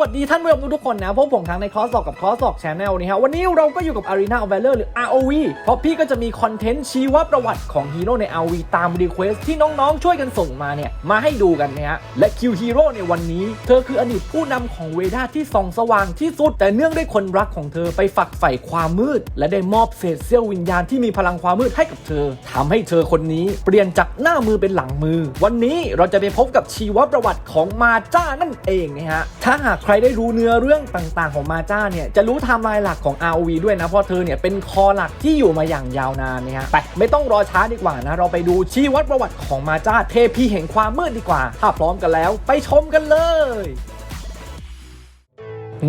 วัสดีท่านผู้ชมทุกคนนะพบผมทั้งในคอสสอกกับคอสสอกชาแนลนี่ฮะวันนี้เราก็อยู่กับ Arena of Valor หรือ ROV เพราะพี่ก็จะมีคอนเทนต์ชีวประวัติของฮีโร่ใน ROV ตามรีเควสที่น้องๆ ช่วยกันส่งมาเนี่ย มาให้ดูกันนะฮะและคิวฮีโร่ในวันนี้ เธอคืออดีตผู้นำของเวดาที่ส่องสว่างที่สุด แต่เนื่องด้วยคนรักของเธอไปฝักใฝ่ความมืด และได้มอบเศษเสี้ยววิญญาณที่มีพลังความมืดให้กับเธอทำให้เธอคนนี้เปลี่ยนจากหน้ามือเป็นหลังมือ วันนี้เราจะไปพบกับชีวประวัติของมาจ้านั่นเองนะฮะถ้าหากใครได้รู้เนื้อเรื่องต่างๆ ของมาจ้าเนี่ยจะรู้ไทม์ไลน์หลักของ ROV ด้วยนะเพราะเธอเนี่ยเป็นคอหลักที่อยู่มาอย่างยาวนานนะฮะไปไม่ต้องรอช้าดีกว่านะเราไปดูชีวประวัติของมาจ้าเทพีแห่งความมืดดีกว่า ถ้าพร้อมกันแล้ว ไปชมกันเลย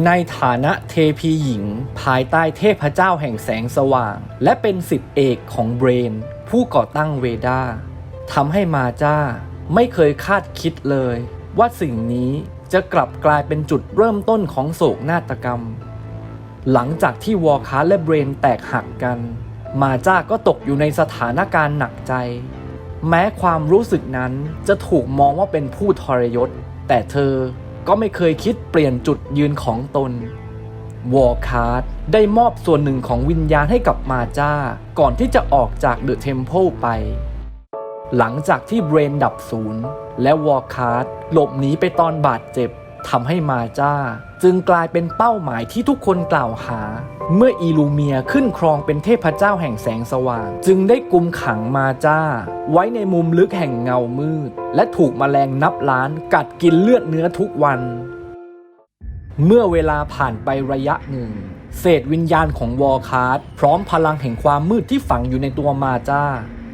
ในฐานะเทพีหญิง ภายใต้เทพเจ้าแห่งแสงสว่าง และเป็นสิทธิเอกของเบรน ผู้ก่อตั้งเวดาทำให้มาจ้า ไม่เคยคาดคิดเลย ว่าสิ่งนี้ จะกลับกลายเป็นจุดเริ่มต้นของโศกนาฏกรรม หลังจากที่วอร์คาและเบรนแตกหักกัน มาจ้าก็ตกอยู่ในสถานการณ์หนักใจ แม้ความรู้สึกนั้นจะถูกมองว่าเป็นผู้ทรยศ แต่เธอก็ไม่เคยคิดเปลี่ยนจุดยืนของตนวอร์คาร์ดได้มอบส่วนหนึ่งของวิญญาณให้กับมาจ้า ก่อนที่จะออกจากเดอะเทมเพลไป หลังจากที่เบรนดับศูนย์และวอร์คาร์ดหลบหนีไปตอนบาดเจ็บทำให้มาจ้า จึงกลายเป็นเป้าหมายที่ทุกคนกล่าวหา เมื่ออีลูเมียขึ้นครองเป็นเทพเจ้าแห่งแสงสว่าง จึงได้กุมขังมาจ้า ไว้ในมุมลึกแห่งเงามืด และถูกมแมลงนับล้านกัดกินเลือดเนื้อทุกวัน เมื่อเวลาผ่านไประยะหนึ่ง เศษวิญญาณของวอลคาร์ดพร้อมพลังแห่งความมืดที่ฝังอยู่ในตัวมาจ้า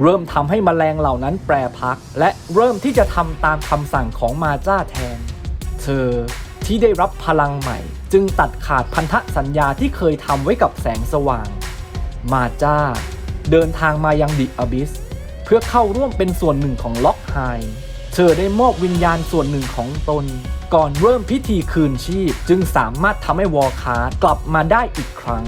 เริ่มทำให้มแมลงเหล่านั้นแปรพัก และเริ่มที่จะทำตามคำสั่งของมาจ้าแทน เธอที่ได้รับพลังใหม่ จึงตัดขาดพันธสัญญาที่เคยทำไว้กับแสงสว่าง มาจ้า เดินทางมายังดิอบิส เพื่อเข้าร่วมเป็นส่วนหนึ่งของล็อกไฮเธอได้มอบวิญญาณส่วนหนึ่งของตน ก่อนเริ่มพิธีคืนชีพ จึงสามารถทำให้วอลคาร์กลับมาได้อีกครั้ง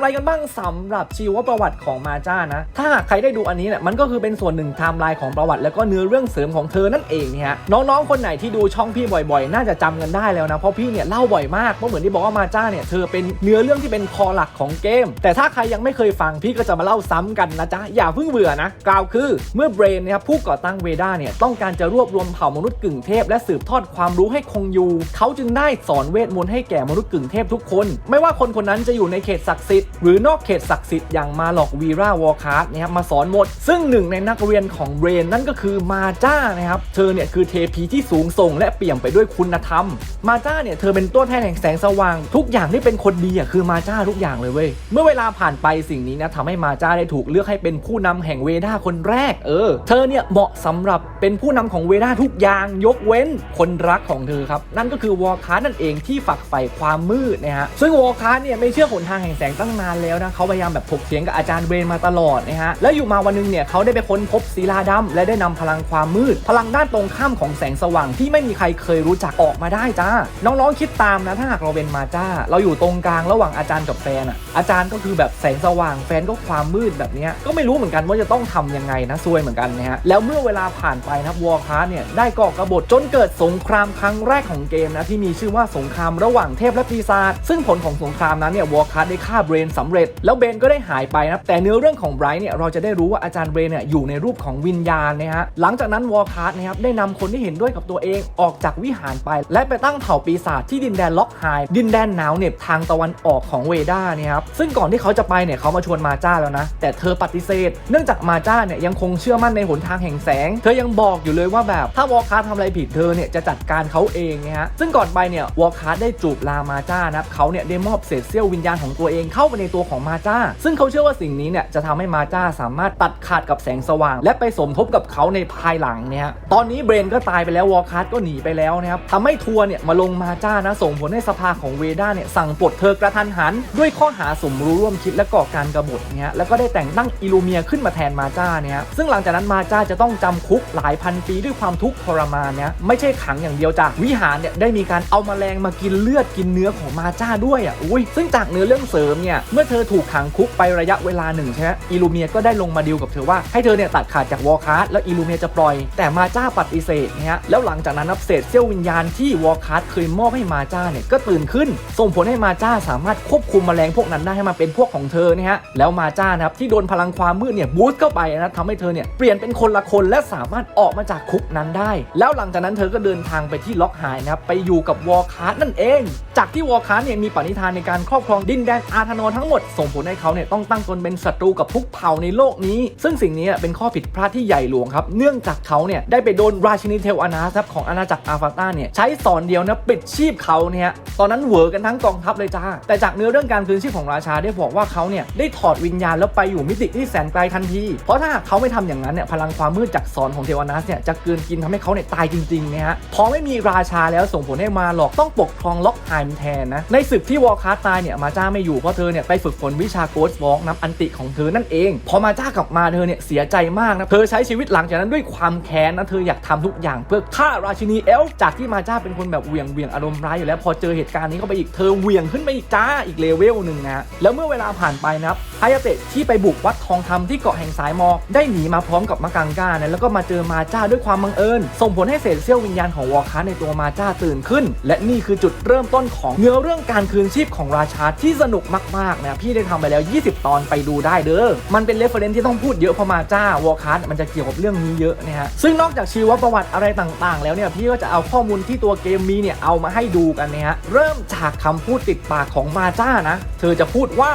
ไรกันบ้างสำหรับชีวประวัติของมาจ้านะ ถ้าหากใครได้ดูอันนี้เนี่ยมันก็คือเป็นส่วนหนึ่งไทม์ไลน์ของประวัติแล้วก็เนื้อเรื่องเสริมของเธอนั่นเองเนี่ยน้องๆคนไหนที่ดูช่องพี่บ่อยๆ น่าจะจำกันได้แล้วนะ เพราะพี่เนี่ยเล่าบ่อยมากเพราะเหมือนที่บอกว่ามาจ้าเนี่ยเธอเป็นเนื้อเรื่องที่เป็นคอหลักของเกม แต่ถ้าใครยังไม่เคยฟังพี่ก็จะมาเล่าซ้ำกันนะจ๊ะอย่าเพิ่งเบื่อนะกล่าวคือเมื่อเบรนนะครับผู้ก่อตั้งเวดาเนี่ยต้องการจะรวบรวมเผ่ามนุษย์กึ่งเทพ และสืบทอดความรู้ให้คงอยู่ เขาจึงได้สอนเวทมนต์ให้แก่มนุษย์กึ่งเทพทุกคน ไม่ว่าคนคนนั้นจะอยู่ในเขตศักดิ์สิทธิ์หรือนอกเขตศักดิ์สิทธิ์อย่างมาหลอกวีราวอลคาร์ดนะครับมาสอนหมด ซึ่งหนึ่งในนักเรียนของเบรนนั่นก็คือมาจ้านะครับเธอเนี่ยคือเทพีที่สูงส่ง และเปี่ยมไปด้วยคุณธรรม มาจ้าเนี่ยเธอเป็นตัวแทนแห่งแสงสว่าง ทุกอย่างที่เป็นคนดีอะคือมาจ้าทุกอย่างเลยเว้ยเมื่อเวลาผ่านไปสิ่งนี้นะทำให้มาจ้าได้ถูกเลือกให้เป็นผู้นำแห่งเวด้าคนแรก เออ เธอเนี่ยเหมาะสำหรับเป็นผู้นำของเวด้าทุกอย่างยกเว้นคนรักของเธอครับนั่นก็คือวอลคาร์นั่นเองที่ฝักใฝ่ความมืดนะฮะซึ่งวอลคาร์เนี่ยไม่เชื่อหนทางแห่งแสงตั้งนานแล้วนะเขาพยายามแบบถกเถียงกับอาจารย์เบรนมาตลอดนะฮะแล้วอยู่มาวันหนึงเนี่ยเขาได้ไปค้นพบศิลาดำและได้นำพลังความมืด พลังด้านตรงข้ามของแสงสว่างที่ไม่มีใครเคยรู้จักออกมาได้จ้า น้องๆคิดตามนะถ้าหากเราเป็นมาจ้า เราอยู่ตรงกลางระหว่างอาจารย์กับแฟนอะอาจารย์ก็คือแบบแสงสว่างแฟนก็ความมืดแบบนี้ก็ไม่รู้เหมือนกันว่าจะต้องทำยังไงนะซวยเหมือนกันนะฮะแล้วเมื่อเวลาผ่านไปนะวอร์คาเนี่ยได้ก่อกระบฏจนเกิดสงครามครั้งแรกของเกมนะที่มีชื่อว่าสงครามระหว่างเทพและปีศาจซึ่งผลของสงครามนั้นเนี่ยวอร์คาได้ฆ่าเบรนสำเร็จ แล้วเบนก็ได้หายไปนะแต่เนื้อเรื่องของไบรท์เนี่ยเราจะได้รู้ว่าอาจารย์เบนเนี่ยอยู่ในรูปของวิญญาณนะฮะหลังจากนั้นวอร์คาร์นะครับได้นำคนที่เห็นด้วยกับตัวเองออกจากวิหารไป และไปตั้งเผ่าปีศาจที่ดินแดนล็อกไฮดินแดนหนาวเหน็บทางตะวันออกของเวด้านี่ครับซึ่งก่อนที่เขาจะไปเนี่ยเขามาชวนมาจ้าแล้วนะแต่เธอปฏิเสธ เนื่องจากมาจ้าเนี่ยยังคงเชื่อมั่นในหนทางแห่งแสง เธอยังบอกอยู่เลยว่าแบบถ้าวอร์คาร์ทำอะไรผิดเธอเนี่ยจะจัดการเขาเองนะฮะซึ่งก่อนไปเนี่ยวอร์คาร์ได้จูบลามาจ้านะเขาเนี่ยได้มอบเศษเสี้ยววิญญาณของตัวเองเข้าไปในตัวของมาจ้า ซึ่งเขาเชื่อว่าสิ่งนี้เนี่ยจะทำให้มาจ้าสามารถตัดขาดกับแสงสว่าง และไปสมทบกับเขาในภายหลังเนี่ยตอนนี้เบรนก็ตายไปแล้ววอร์คาร์ก็หนีไปแล้วนะครับทำให้ทัวร์เนี่ยมาลงมาจ้านะส่งผลให้สภาของเวด้าเนี่ยสั่งปลดเธอกระทันหัน ด้วยข้อหาสมรู้ร่วมคิดและก่อการกบฏเนี่ยแล้วก็ได้แต่งตั้งอิลูเมียขึ้นมาแทนมาจ้าเนี่ยซึ่งหลังจากนั้นมาจ้าจะต้องจำคุกหลายพันปีด้วยความทุกข์ทรมานเนี่ยไม่ใช่ขังอย่างเดียวจ้ะวิหารเนี่ยได้มีการเอามาแมลงมากินเลือดกินเนื้อของมาจ้าด้วยอะอุ้ยซึ่งจากเนื้อเรื่องเสริมเนี่ยเมื่อเธอถูกขังคุกไประยะเวลาหนึ่งใช่ไหมอิลูเมียก็ได้ลงมาดีลกับเธอว่าให้เธอเนี่ยตัดขาดจากวอลคาร์แล้วอิลูเมียจะปล่อย แต่มาจ้าปฏิเสธนะฮะแล้วหลังจากนั้นนับเศษเซี่ยววิญญาณที่วอลคาร์เคยมอบให้มาจ้าเนี่ยก็ตื่นขึ้น ส่งผลให้มาจ้าสามารถควบคุมแมลงพวกนั้นได้ให้มาเป็นพวกของเธอเนี่ยฮะแล้วมาจ้านะครับที่โดนพลังความมืดเนี่ยบูสต์เข้าไปนะทำให้เธอเนี่ยเปลี่ยนเป็นคนละคนและสามารถออกมาจากคุกนั้นได้ แล้วหลังจากนั้นเธอก็เดินทางไปที่ล็อกไฮนะครับไปอยู่กับวอลคาร์นั่นเอง จากที่วอลคาร์เนี่ยมีปณิธานในการครอบครองดินแดนอาธานนทั้งหมดส่งผลให้เขาเนี่ยต้องตั้งตนเป็นศัตรูกับทุกเผ่าในโลกนี้ ซึ่งสิ่งนี้เป็นข้อผิดพลาดที่ใหญ่หลวงครับ เนื่องจากเขาเนี่ยได้ไปโดนราชินีเทลอานาสครับของอาณาจักรอาฟาตาเนี่ยใช้สอนเดียวนะปิดชีพเขาเนี่ยตอนนั้นเหวอกันทั้งกองทัพเลยจ้า แต่จากเนื้อเรื่องการคืนชีพของราชาได้บอกว่าเขาเนี่ยได้ถอดวิญญาณแล้วไปอยู่มิติที่แสนไกลทันที เพราะถ้าเขาไม่ทำอย่างนั้นเนี่ยพลังความมืดจากสอนของเทวานัสเนี่ยจะเกินกินทำให้เขาเนี่ยตายจริงๆนะฮะพอไม่มีราชาแล้วส่งผลให้มาหลอกต้องปกครองล็อกไฮม์แทนนะในศึกที่วอลคาร์ตายเนี่ยมาจ้าไม่อยู่เพราะเธอเนี่ยไปฝึกฝนวิชาโกสวอล์กนับอันติของเธอนั่นเอง พอมาจ้ากลับมาเธอเนี่ยเสียใจมากนะเธอใช้ชีวิตหลังจากนั้นด้วยความแค้นนะเธออยากทำทุกอย่างเพื่อฆ่าราชินีเอลจากที่มาจ้าเป็นคนแบบเวียงเวียงอารมณ์ร้ายอยู่แล้วพอเจอเหตุการณ์นี้เข้าไปอีกเธอเวียงขึ้นไปอีกจ้าอีกเลเวลหนึ่งนะแล้วเมื่อเวลาผ่านไปนะครับฮยาเตะที่ไปบุกวัดทองคำที่เกาะแห่งสายมอได้หนีมาพร้อมกับมะกังก้านะแล้วก็มาเจอมาจ้าด้วยความบังเอิญส่งผลให้เศษเสี้ยววิญญาณของวอคาในตัวมาจ้าตื่นขึ้น และนี่คือจุดเริ่มต้นของเนื้อเรื่องการคืนชีพของราชาที่สนุกมากๆนะพี่ได้ทำไปแล้ว 20 ตอนไปดูได้เด้อ มันเป็นเรฟเฟรนที่ต้องพูดเยอะพระมาจ้าวอคัสมันจะเกี่ยวกับเรื่องนี้เยอะนะฮะ ซึ่งนอกจากชีวประวัติอะไรต่างๆ แล้วเนี่ยพี่ก็จะเอาข้อมูลที่ตัวเกมมีเนี่ยเอามาให้ดูกันนะฮะ เริ่มจากคำพูดติดปากของมาจ้านะ เธอจะพูดว่า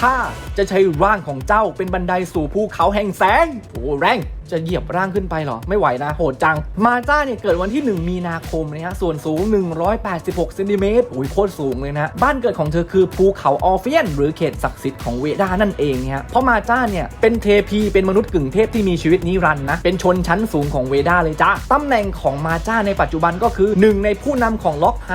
ข้า จะใช้ร่างของเจ้าเป็นบันไดสู่ภูเขาแห่งแสงโอ้แรงจะเหยียบร่างขึ้นไปหรอ ไม่ไหวนะ โหดจัง มาจ้าเนี่ยเกิดวันที่ 1 มีนาคมนะฮะ ส่วนสูง 186เซนติเมตรอุ้ยโคตรสูงเลยนะ บ้านเกิดของเธอคือภูเขาออฟเฟียน หรือเขตศักดิ์สิทธิ์ของเวดานั่นเองเนี่ยฮะ เพราะมาจ้าเนี่ย เป็นเทพีเป็นมนุษย์กึ่งเทพที่มีชีวิตนิรันดร์นะ เป็นชนชั้นสูงของเวดาเลยจ้าตำแหน่งของมาจ้าในปัจจุบันก็คือหนึ่งในผู้นำของล็อกไฮ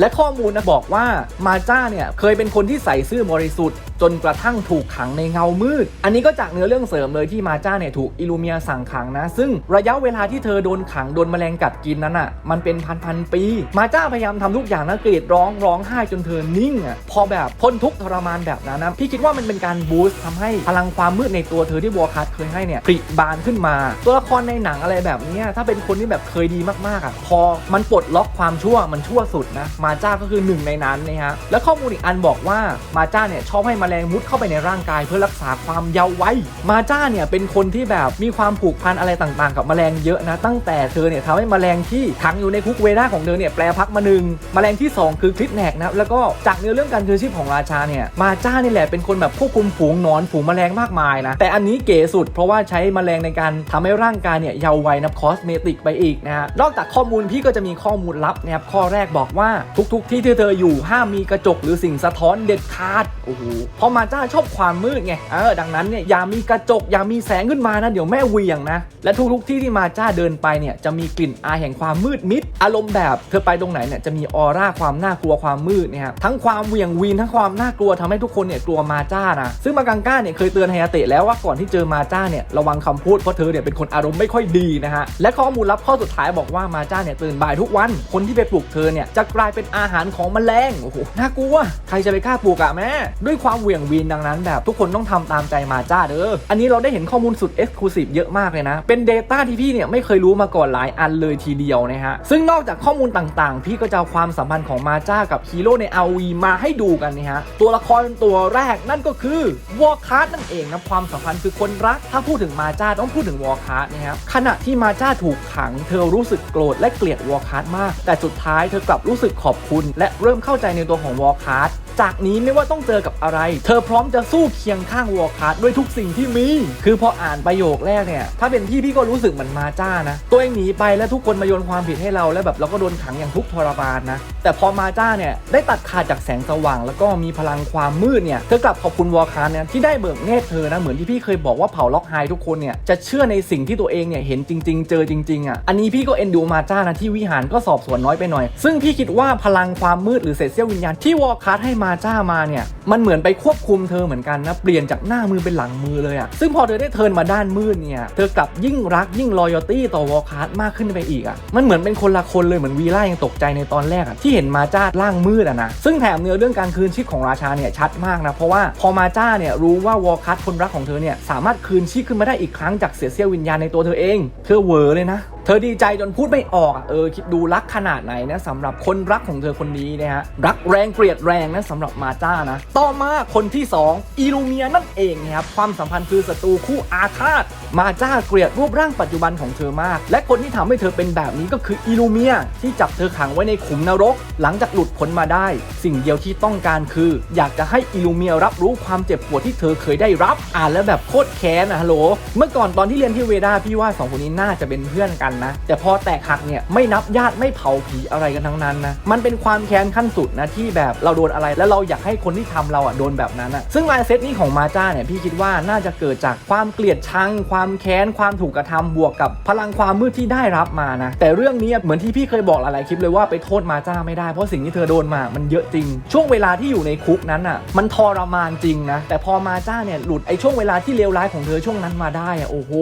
และข้อมูลนะบอกว่ามาจ้าเนี่ยเคยเป็นคนที่ใส่ซื่อบริสุทธิ์จนกระทั่งถูกขังในเงามืด อันนี้ก็จากเนื้อเรื่องเสริมเลยที่มาจ้าเนี่ยถูกอิลูเมียสั่งขังนะ ซึ่งระยะเวลาที่เธอโดนขังโดนแมลงกัดกินนั้นอะมันเป็นพันพันปี มาจ้าพยายามทำทุกอย่างนะกรีดร้องร้องไห้จนเธอนิ่งอะพอแบบพ้นทุกทรมานแบบนั้นนะพี่คิดว่ามันเป็นการบูสต์ทำให้พลังความมืดในตัวเธอที่วอร์คัสเคยให้เนี่ยผลิบานขึ้นมา ตัวละครในหนังอะไรแบบนี้ถ้าเป็นคนที่แบบเคยดีมากๆอะพอมันปลดล็อกความชั่วมันชั่วสุดนะมาจ้าก็คือหนึ่งในนั้นนะฮะและข้อมูลอีกอันบอกว่ามาจ้าเนี่ยชอบให้แมลงมุดเข้าไปในร่างกายเพื่อรักษาความเยาว์วัยมาจ้าเนี่ยเป็นคนที่แบบมีความผูกพันอะไรต่างๆ กับแมลงเยอะนะตั้งแต่เธอเนี่ยทำให้แมลงที่ขังอยู่ในคุกเวด้าของเธอเนี่ยแปลพักมาหนึ่งแมลงที่สองคือคลิปแหนกนะแล้วก็จากเนื้อเรื่องการคืนชีพของราชาเนี่ยมาจ้านี่แหละเป็นคนแบบควบคุมฝูงนอนฝูงแมลงมากมายนะแต่อันนี้เก๋สุด เพราะว่าใช้แมลงในการทำให้ร่างกายเนี่ยเยาว์วัยนะคอสเมติกไปอีกนะฮะนอกจากข้อมูลพี่ก็จะมีข้อมูลลับนะครับข้อแรกบอกว่าทุก ๆ ที่ที่เธออยู่ห้ามมีกระจกหรือสิ่งสะท้อนเด็ดขาดโอ้โหเพราะมาจ้าชอบความความมืดไงเออดังนั้นเนี่ยอย่ามีกระจกอย่ามีแสงขึ้นมานะเดี๋ยวแม่เวียงนะ และทุกๆที่ที่มาจ้าเดินไปเนี่ยจะมีกลิ่นอายแห่งความมืดมิด อารมณ์แบบเธอไปตรงไหนเนี่ยจะมีออร่าความน่ากลัวความมืดเนี่ยครับทั้งความเวียงวีนทั้งความน่ากลัวทำให้ทุกคนเนี่ยกลัวมาจ้านะซึ่งมากังก้าเนี่ยเคยเตือนไฮยาเตะแล้วว่าก่อนที่เจอมาจ้าเนี่ยระวังคำพูดเพราะเธอเนี่ยเป็นคนอารมณ์ไม่ค่อยดีนะฮะและข้อมูลลับข้อสุดท้ายบอกว่ามาจ้าเนี่ยตื่นบ่ายทุกวัน คนที่ไปปลุกเธอเนี่ยจะกลายเป็นอาหารของแมลงโอ้โหน่ากลัวใครจะไปกล้าปลุกอะแม่ด้วยความเวียงวีนดังนั้นแบบทุกคนต้องทำตามใจมาจ้าเด้ออันนี้เราได้เห็นข้อมูลสุดเอ็กซ์คลูซีฟเยอะมากเลยนะ เป็น Data ที่พี่เนี่ยไม่เคยรู้มาก่อนหลายอันเลยทีเดียวนะฮะ ซึ่งนอกจากข้อมูลต่างๆ พี่ก็จะเอาความสัมพันธ์ของมาจ้ากับฮีโร่ใน RV มาให้ดูกันนะฮะ ตัวละครตัวแรกนั่นก็คือวอร์คาร์นั่นเองนะความสัมพันธ์คือคนรัก ถ้าพูดถึงมาจ้าต้องพูดถึงวอร์คาร์นะครับขณะที่มาจ้าถูกขัง เธอรู้สึกโกรธและเกลียดวอร์คาร์มาก แต่สุดท้ายเธอกลับรู้สึกขอบคุณ และเริ่มเข้าใจในตัวของวอร์คาร์ จากนี้ไม่ว่าต้องเจอกับอะไร เธอพร้อมจะสู้เคียงข้างวอร์คาร์ด้วยทุกสิ่งที่มี คือพออ่านประโยคแรกเนี่ย ถ้าเป็นพี่พี่ก็รู้สึกเหมือนมาจ้านะ ตัวเองหนีไปแล้วทุกคนมาโยนความผิดให้เราแล้วแบบเราก็โดนขังอย่างทุกทรมานนะ แต่พอมาจ้าเนี่ยได้ตัดขาดจากแสงสว่าง แล้วก็มีพลังความมืดเนี่ย เธอกลับขอบคุณวอร์คาร์เนี่ยที่ได้เบิกเนตรเธอนะ เหมือนที่พี่เคยบอกว่าเผาล็อกไฮทุกคนเนี่ยจะเชื่อในสิ่งที่ตัวเองเนี่ยเห็นจริง ๆ เจอจริงๆอะ อันนี้พี่ก็เอ็นดูมาจ้านะที่วิหารก็สอบสวนน้อยไปหน่อย ซึ่งพี่คิดว่าพลังความมืดหรือเศษเสี้ยววิญญาณที่วอร์คาร์ให้มาจ้ามาเนี่ยมันเหมือนไปควบคุมเธอเหมือนกันนะเปลี่ยนจากหน้ามือเป็นหลังมือเลยอะซึ่งพอเธอได้เทินมาด้านมืดเนี่ยเธอกลับยิ่งรักยิ่งรอยตี้ต่อวอลคาร์ดมากขึ้นไปอีกอะมันเหมือนเป็นคนละคนเลยเหมือนวีล่ายังตกใจในตอนแรกอะที่เห็นมาจ้าร่างมืดอะนะซึ่งแถมเนื้อเรื่องการคืนชีพของราชาเนี่ยชัดมากนะเพราะว่าพอมาจ้าเนี่ยรู้ว่าวอลคาร์ดคนรักของเธอเนี่ยสามารถคืนชีพขึ้นมาได้อีกครั้งจากเสียเสี้ยววิญญาณในตัวเธอเอง เธอเวอเลยนะเธอดีใจจนพูดไม่ออกเออคิดดูรักขนาดไหนนะสำหรับคนรักของเธอคนนี้นะฮะรักแรงเกลียดแรงนะสำหรับมาจ้านะ ต่อมาคนที่ 2อีลูเมียนั่นเองนะครับความสัมพันธ์คือศัตรูคู่อาฆาตมาจ้าเกลียดรูปร่างปัจจุบันของเธอมาก และคนที่ทำให้เธอเป็นแบบนี้ก็คืออีลูเมียที่จับเธอขังไว้ในขุมนรก หลังจากหลุดพ้นมาได้ สิ่งเดียวที่ต้องการคือ อยากจะให้อีลูเมียรับรู้ความเจ็บปวดที่เธอเคยได้รับ อ่านแล้วแบบโคตรแค้นนะฮัลโหลเมื่อก่อนตอนที่เรียนที่เวดาพี่ว่าสองคนนี้น่าจะเป็นเพื่อนกันนะ แต่พอแตกหักเนี่ยไม่นับญาติไม่เผาผีอะไรกันทั้งนั้นนะมันเป็นความแค้นขั้นสุดนะที่แบบเราโดนอะไร แล้วเราอยากให้คนที่ทำเราอะโดนแบบนั้นอะซึ่งลายเซตนี้ของมาจ้าเนี่ยพี่คิดว่าน่าจะเกิดจากความเกลียดชัง ความแค้นความถูกกระทำบวกกับพลังความมืดที่ได้รับมานะแต่เรื่องนี้เหมือนที่พี่เคยบอกหลายๆคลิปเลยว่าไปโทษมาจ้าไม่ได้เพราะสิ่งที่เธอโดนมามันเยอะจริง ช่วงเวลาที่อยู่ในคุกนั้นอะมันทรมานจริงนะแต่พอมาจ้าเนี่ยหลุดไอ้ช่วงเวลาที่เลวร้ายของเธอช่วงนั้นมาได้อะโอ้โห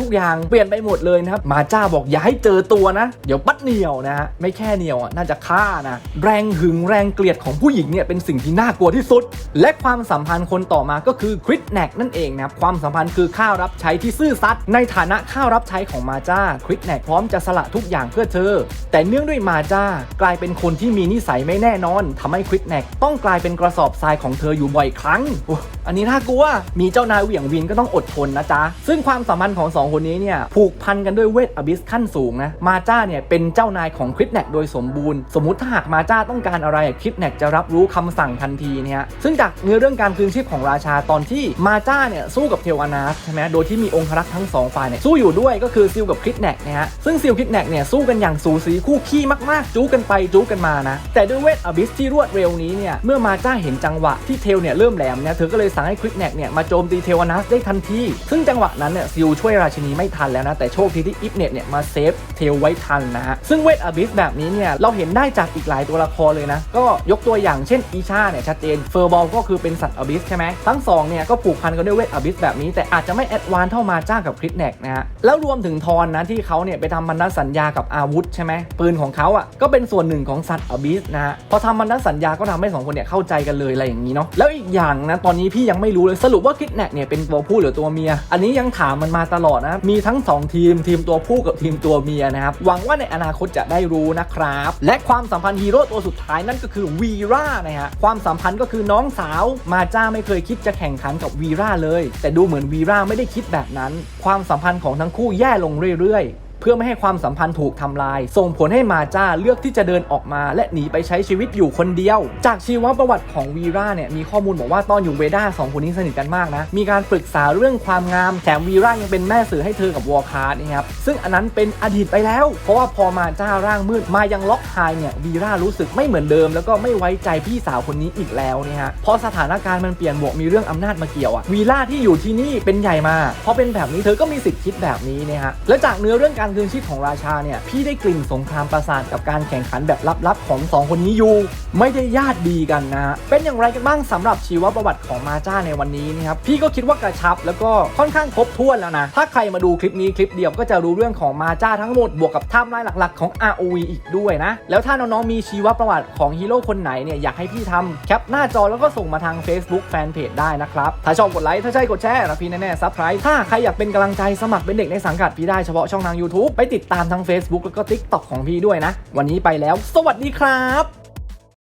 ทุกอย่างเปลี่ยนไปหมดเลยนะครับมาจ้าบอกอย่าให้เจอตัวนะ เดี๋ยวปัดเหนียวนะฮะไม่แค่เหนียวอะน่าจะฆ่านะแรงหึงแรงเกลียดของผู้หญิงเนี่ยเป็นสิ่งที่น่ากลัวที่สุด และความสัมพันธ์คนต่อมาก็คือคริสแนกนั่นเองนะครับความสัมพันธ์คือข้าวรับใช้ที่ซื่อสัตย์ในฐานะข้าวรับใช้ของมาจ้าคริสแนกพร้อมจะสละทุกอย่างเพื่อเธอ แต่เนื่องด้วยมาจ้ากลายเป็นคนที่มีนิสัยไม่แน่นอนทำให้คริสแนกต้องกลายเป็นกระสอบทรายของเธออยู่บ่อยครั้งอ้อันนี้น่ากลัวมีเจ้านายเหวี่ยงวินก็ต้องอดทนนะจ๊ะซึ่งความสัมพันธ์ของสองคนนี้เนี่ยผูกพันกันด้วยเวทอบิสขั้นสูงนะมาจ้าเนี่ยเป็นเจ้านายของคริสแนกโดยสมบูรณ์ สมมติถ้าหากมาจ้าต้องการอะไรคริสแนกจะรับรู้คำสั่งทันทีเนี่ยซึ่งจากเนื้อเรื่องการคืนชีพของราชาตอนที่มาจ้าเนี่ยสู้กับเทวานาสใช่ไหมโดยที่มีองครักษ์ทั้งสองฝ่ายเนี่ยสู้อยู่ด้วยก็คือซิลกับคริสแนกนะฮะซึ่งซิลคริสแนกเนี่ยสู้กันอย่างสูสีคู่ขี้มากๆ จู้กันไปจู้กันมานะแต่ด้วยเวทอบิสที่รวดเร็วนี้เนี่ยเมื่อมาจ้าเห็นจังหวะที่เทลเนี่ยเริ่มแหลมเนี่ยเธอก็เลยสั่งให้คริสแนกเนี่ยมาโจมตีเทวานาสได้ทันทีซึ่งจังหวะนั้นเนี่ยซิลช่วยราชินีไม่ทันแล้วนะแต่โชคดีที่อิฟเน็ตเนี่ยมาเซฟเทลไว้ทันนะฮะ ซึ่งเวทอบิสแบบนี้เนี่ย เราเห็นได้จากอีกหลายตัวละครเลยนะ ก็ยกตัวอย่างเช่นอีชาเนี่ยชัดเจนเฟอร์บอลก็คือเป็นสัตว์อบิสใช่ไหมทั้งสองเนี่ยก็ผูกพันกันด้วยเวทอบิสแบบนี้แต่อาจจะไม่แอดวานเท่ามาจ้ากับคริสแนกนะฮะแล้วรวมถึงทอนนะที่เขาเนี่ยไปทำพันธสัญญากับอาวุธใช่ไหมปืนของเขาอะก็เป็นส่วนหนึ่งของสัตว์อบิสนะฮะพอทำพันธสัญญาก็ทำให้สองคนเนี่ยเข้าใจกันเลยอะไรอย่างนี้เนาะแล้วอีกอย่างนะตอนนี้พี่ยังไม่รู้เลยสรุปว่าคริสแนกเนี่ยเป็นตัวผู้หรือตัวเมีย อันนี้ยังถามมันมาตลอดนะมีทั้งสองทีมทีมตัวผู้กับทีมตัวเมียนะครับ หวังว่าในอนาคตจะได้รู้นะครับ และความสัมพันธ์ฮีโร่ตัวสุดท้ายนั่นก็คือวีรานะฮะ ความสัมพันธ์ก็คือน้องสาว มาจ้าไม่เคยคิดจะแข่งขันกับวีราเลย แต่ดูเหมือนวีราไม่ได้คิดแบบนั้น ความสัมพันธ์ของทั้งคู่แย่ลงเรื่อยๆ เพื่อไม่ให้ความสัมพันธ์ถูกทำลาย ส่งผลให้มาจ้าเลือกที่จะเดินออกมา และหนีไปใช้ชีวิตอยู่คนเดียว จากชีวประวัติของวีราเนี่ยมีข้อมูลบอกว่าตอนอยู่เวด้าสองคนนี้สนิทกันมากนะ มีการปรึกษาเรื่องความงาม แถมวีรายังเป็นแม่สื่อให้เธอกับวอลคาร์ดนะครับ ซึ่งอันนั้นเป็นอดีตไปแล้ว เพราะว่าพอมาจ้าร่างมืดมายังล็อกไฮเนี่ยวีรารู้สึกไม่เหมือนเดิม แล้วก็ไม่ไว้ใจพี่สาวคนนี้อีกแล้วเนี่ยฮะพอสถานการณ์มันเปลี่ยนบวกมีเรื่องอำนาจมาเกี่ยวอะวีราที่อยู่ที่นี่เป็นใหญ่มาพอเป็นแบบนี้เธอก็มีสิทธิ์คิดแบบนี้นี่ยฮะและจากเนื้อเรื่องการคืนชีพของราชาเนี่ยพี่ได้กลิ่นสงครามประสาทกับการแข่งขันแบบลับๆของสองคนนี้อยู่ ไม่ได้ญาติดีกันนะ เป็นอย่างไรกันบ้างสำหรับชีวประวัติของมาจ้าในวันนี้นะครับพี่ก็คิดว่ากระชับแล้วก็ค่อนข้างครบถ้วนแล้วนะ ถ้าใครมาดูคลิปนี้คลิปเดียวก็จะรู้เรื่องของมาจ้าทั้งหมดบวกกับไทม์ไลน์หลักๆของ ROV อีกด้วยนะ แล้วถ้าน้องๆมีชีวประวัติของฮีโร่คนไหนเนี่ยอยากให้พี่ทำแคปหน้าจอแล้วก็ส่งมาทาง Facebook Fanpage ได้นะครับถ้าชอบกดไลค์ถ้าใช่กดแชร์แล้วพี่แน่ๆซับไ r ถ้าใครอยากเป็นกำลังใจสมัครเป็นเด็กในสังกัดพี่ได้เฉพาะช่องทาง YouTube ไปติดตามทั้ง Facebook แล้วก็ TikTok ของพี่ด้วยนะ วันนี้ไปแล้ว สวัสดีครับ